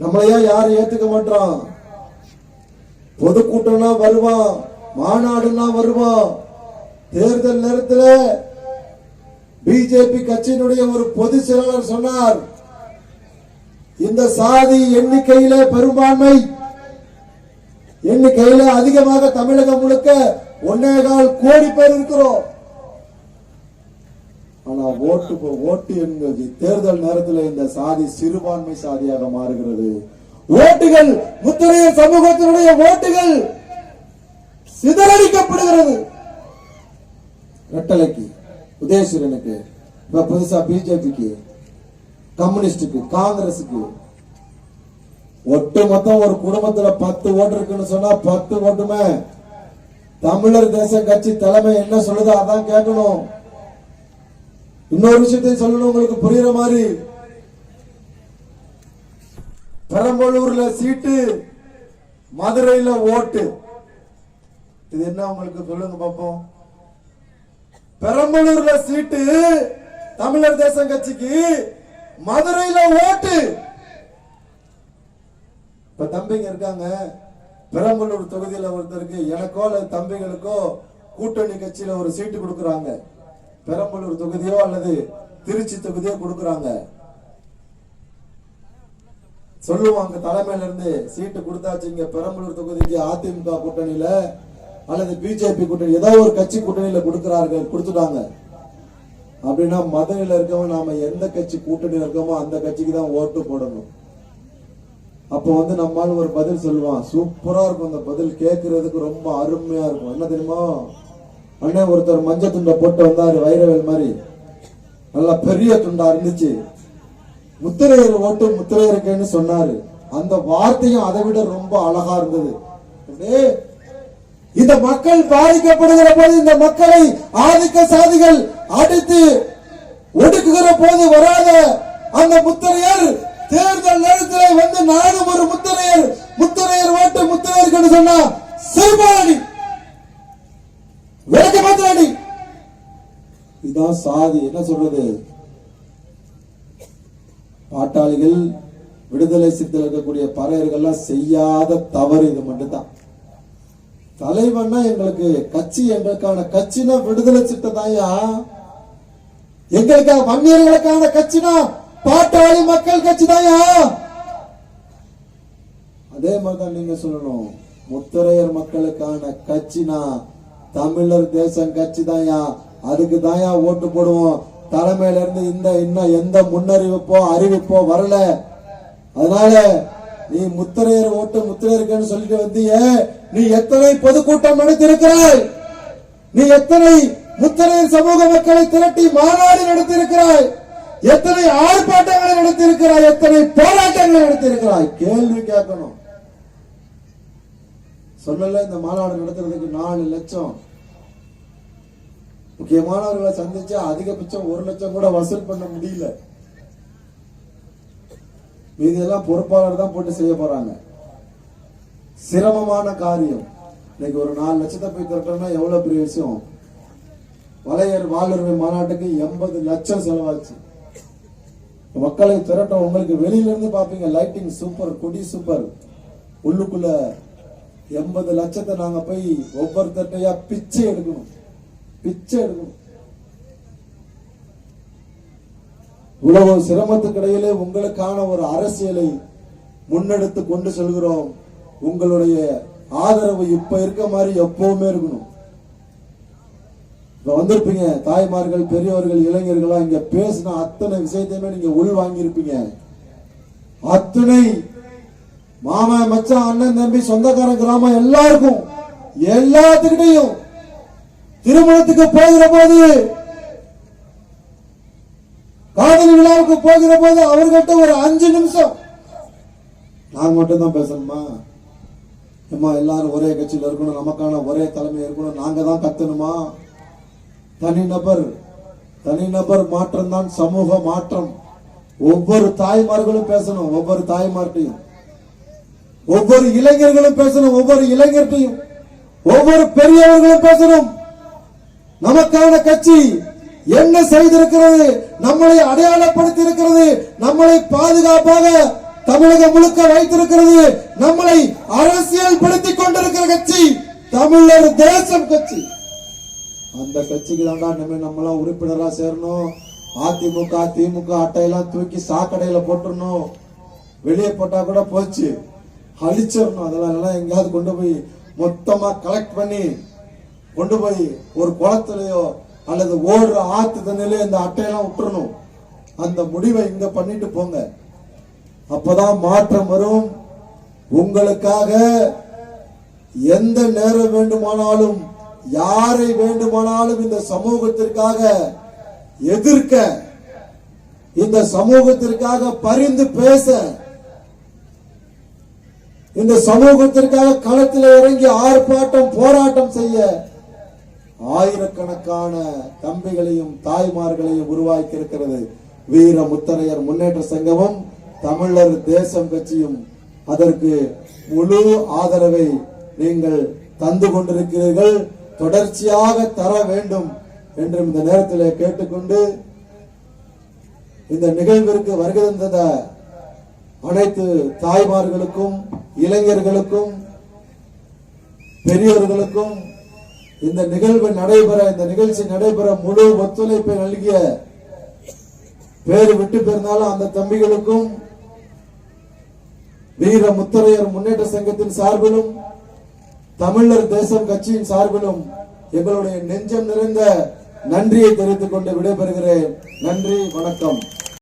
நம்மளையா யாரும் ஏத்துக்க மாட்டான் பொதுக்கூட்டம்னா வருவான் மாநாடுனா வருவான். தேர்தல் நேரத்தில் பிஜேபி கட்சியினுடைய ஒரு பொதுச் செயலாளர் சொன்னார் இந்த சாதி எண்ணிக்கையில பெரும்பான்மை எண்ணிக்கையில அதிகமாக தமிழகம் முழுக்க ஒன்னேகால் கோடி பேர் இருக்கிறோம். ஆனா ஓட்டு போ- ஓட்டு என்பது தேர்தல் நேரத்தில் இந்த சாதி சிறுபான்மை சாதியாக மாறுகிறது. ஓட்டுகள் முத்திரைய சமூகத்தினுடைய ஓட்டுகள் சிதறடிக்கப்படுகிறது. ரெட்டலைக்கு உதயசூரனுக்கு இப்ப புதுசா பிஜேபிக்கு கம்யூனிஸ்டுக்கு காங்கிரசுக்கு ஒட்டு மொத்தம் ஒரு குடும்பத்துல பத்து ஓட்டு இருக்குன்னு சொன்னா பத்து ஓட்டுமே. தமிழர் தேச கட்சி தலைமை என்ன சொல்லுதோ அதான் கேட்கணும். இன்னொரு விஷயத்தை சொல்லணும் உங்களுக்கு புரியுற மாதிரி. பெரம்பலூர்ல சீட்டு மதுரையில ஓட்டு. இது என்ன உங்களுக்கு? சொல்லுங்க பாப்போம். பெரம்பலூர்ல சீட்டு தமிழர் தேசம் கட்சிக்கு மதுரையில ஓட்டு. இப்ப தம்பிங்க இருக்காங்க. பெரம்பலூர் தொகுதியில ஒருத்தருக்கு எனக்கோ அல்லது தம்பிகளுக்கோ கூட்டணி கட்சியில ஒரு சீட்டு கொடுக்குறாங்க. பெரம்பலூர் தொகுதியோ அல்லது திருச்சி தொகுதியோ கொடுக்கறாங்க. சொல்லுவாங்க தலைமையில இருந்து சீட்டு கொடுத்தாச்சு. இங்க பெரம்பலூர் தொகுதிக்கு அதிமுக கூட்டணியில அல்லது பிஜேபி கூட்டணி ஏதோ ஒரு கட்சி கூட்டணியில கொடுக்கிறார்கள் கொடுத்துட்டாங்க. அப்படின்னா மதுரையில இருக்கவங்க நாம எந்த கட்சி கூட்டணியில இருக்கோமோ அந்த கட்சிக்கு தான் ஓட்டு போடணும். அப்போ வந்து நம்மால் ஒரு பதில் சொல்லுவான். சூப்பரா இருக்கும் அந்த பதில் கேட்கறதுக்கு ரொம்ப அருமையா இருக்கும். என்ன தெரியுமா? அண்ணே ஒருத்தர் மஞ்சள் துண்டை போட்டு வந்தாரு வைரவேல் மாதிரி. நல்லா பெரிய துண்டா இருந்துச்சு. முத்திரையர் ஓட்டு முத்திரையருக்குன்னு சொன்னாரு. அந்த வார்த்தையும் அதை விட ரொம்ப அழகா இருந்தது. இந்த மக்கள் பாதிக்கப்படுகிற போது இந்த மக்களை ஆதிக்க சாதிகள் அடித்து ஒடுக்குகிற போது வராத அந்த முத்திரையர் தேர்தல் நேரத்தில் வந்து நானும் ஒரு முத்திரையர் முத்திரையர் ஓட்டு முத்திரையர் சொன்னா சிறுபாணி. இதான் சாதி என்ன சொல்றது? பாட்டாளிகள் விடுதலை சிறுத்தையில் இருக்கக்கூடிய பறையர்கள்லாம் செய்யாத தவறு இது மட்டும்தான். தலைவன்னா எங்களுக்கு கட்சி எங்களுக்கான கட்சினா விடுதலை சித்தம் சிட்டதாயா எங்களுக்கான வன்னியர்களுக்கான கட்சினா பாட்டாளி மக்கள் கட்சி தாயா அதே மாதிரிதான் நீங்க சொல்லணும். முத்தரையர் மக்களுக்கான கட்சினா தமிழர் தேசம் கட்சி தாயா அதுக்கு தாயா ஓட்டு போடுவோம். தலைமையில இருந்து இந்த இன்னும் எந்த முன்னறிவிப்போ அறிவிப்போ வரல. அதனால நீ முத்திரையர் ஓட்டு முத்திரையருக்குன்னு சொல்லிட்டு வந்தியே நீ எத்தனை பொதுக்கூட்டம் நடத்திருக்கிறாய் நீ எத்தனை முத்திரையர் சமூக மக்களை திரட்டி மாநாடு நடத்தியிருக்கிறாய்? எத்தனை ஆர்ப்பாட்டங்களை நடத்தியிருக்கிறாய்? எத்தனை போராட்டங்களை நடத்தியிருக்கிறாய்? கேள்வி கேட்கணும். சொல்லல இந்த மாநாடு நடத்துறதுக்கு நாலு லட்சம். முக்கியமானவர்களை சந்திச்சா அதிகபட்சம் ஒரு லட்சம் கூட வசூல் பண்ண முடியல. மீதியெல்லாம் பொறுப்பாளர் தான் போட்டு செய்ய போறாங்க. சிரமமான காரியம். இன்னைக்கு ஒரு நாலு லட்சத்தை போய் திரட்டோம்னா எவ்வளவு பெரிய விஷயம்? வலையர் வாளுரிமை மாநாட்டுக்கு எண்பது லட்சம் செலவாச்சு. மக்களை திரட்டும் உங்களுக்கு வெளியில இருந்து பாப்பீங்க லைட்டிங் சூப்பர் கொடி சூப்பர் உள்ளுக்குள்ள எண்பது லட்சத்தை நாங்க போய் ஒவ்வொரு தட்டையா பிச்சை எடுக்கணும். பிச்சை எடுக்கணும். இவ்வளவு சிரமத்துக்கிடையிலே உங்களுக்கான ஒரு அரசியலை முன்னெடுத்து கொண்டு செல்கிறோம். உங்களுடைய ஆதரவு இப்ப இருக்க மாதிரி எப்பவுமே இருக்கணும். இப்ப வந்திருப்பீங்க தாய்மார்கள் பெரியவர்கள் இளைஞர்களா இங்க பேசின அத்தனை விஷயத்தையுமே நீங்க உள் வாங்கியிருப்பீங்க. அத்தனை மாமா மச்சான் அண்ணன் தம்பி சொந்தக்காரன் கிராமம் எல்லாருக்கும் எல்லாத்துக்கிட்டையும் திருமணத்துக்கு போகிற போது காதல் விழாவுக்கு போகிற போது அவர்கிட்ட ஒரு அஞ்சு நிமிஷம். நான் மட்டும் தான் பேசணுமா? அம்மா எல்லாரும் ஒரே கட்சியில் இருக்கணும் நமக்கான ஒரே தலைமை இருக்கணும் நாங்க தான் கத்தணுமா? தனிநபர் தனிநபர் மாற்றம் தான் சமூக மாற்றம். ஒவ்வொரு தாய்மார்களும் பேசணும் ஒவ்வொரு தாய்மார்ட்டையும் ஒவ்வொரு இளைஞர்களும் பேசணும் ஒவ்வொரு இளைஞர்கிட்டையும். ஒவ்வொரு பெரியவர்களும் பேசணும். நமக்கான கட்சி என்ன செய்திருக்கிறது நம்மளை அடையாளப்படுத்தி இருக்கிறது நம்மளை பாதுகாப்பாக தமிழகம் முழுக்க வைத்திருக்கிறது நம்மளை அரசியல் படுத்திக் கொண்டிருக்கிற கட்சி தமிழர் தேசம் கட்சி. அந்த கட்சிக்கு தாண்டா இனிமே நம்மளாம் உறுப்பினரா சேரணும். அதிமுக திமுக அட்டையெல்லாம் தூக்கி சாக்கடையில போட்டுடணும் வெளியே போட்டா கூட போச்சு. அழிச்சிடணும். அதெல்லாம் எங்கேயாவது கொண்டு போய் மொத்தமா கலெக்ட் பண்ணி கொண்டு போய் ஒரு குளத்திலேயோ அல்லது ஓடுற ஆத்து தண்ணிலயோ இந்த அட்டையெல்லாம் விட்டுறணும். அந்த முடிவை இங்க பண்ணிட்டு போங்க. அப்பதான் மாற்றம் வரும். உங்களுக்காக எந்த நேரம் வேண்டுமானாலும் யாரை வேண்டுமானாலும் இந்த சமூகத்திற்காக எதிர்க்க இந்த சமூகத்திற்காக பரிந்து பேச இந்த சமூகத்திற்காக களத்தில் இறங்கி ஆர்ப்பாட்டம் போராட்டம் செய்ய ஆயிரக்கணக்கான தம்பிகளையும் தாய்மார்களையும் உருவாக்கி இருக்கிறது வீர முத்தரையர் முன்னேற்ற சங்கமும் தமிழர் தேசம் கட்சியும். அதற்கு முழு ஆதரவை நீங்கள் தந்து கொண்டிருக்கிறீர்கள். தொடர்ச்சியாக தர வேண்டும் என்று இந்த நேரத்தில் கேட்டுக்கொண்டு இந்த நிகழ்விற்கு வருகை தந்த அனைத்து தாய்மார்களுக்கும் இளைஞர்களுக்கும் பெரியோர்களுக்கும் இந்த நிகழ்வு நடைபெற இந்த நிகழ்ச்சி நடைபெற முழு ஒத்துழைப்பை நல்கிய பேரு விட்டு பிறந்தாலும் அந்த தம்பிகளுக்கும் வீர முத்தரையர் முன்னேற்ற சங்கத்தின் சார்பிலும் தமிழர் தேசம் கட்சியின் சார்பிலும் எங்களுடைய நெஞ்சம் நிறைந்த நன்றியை தெரிவித்துக் கொண்டு விடைபெறுகிறேன். நன்றி வணக்கம்.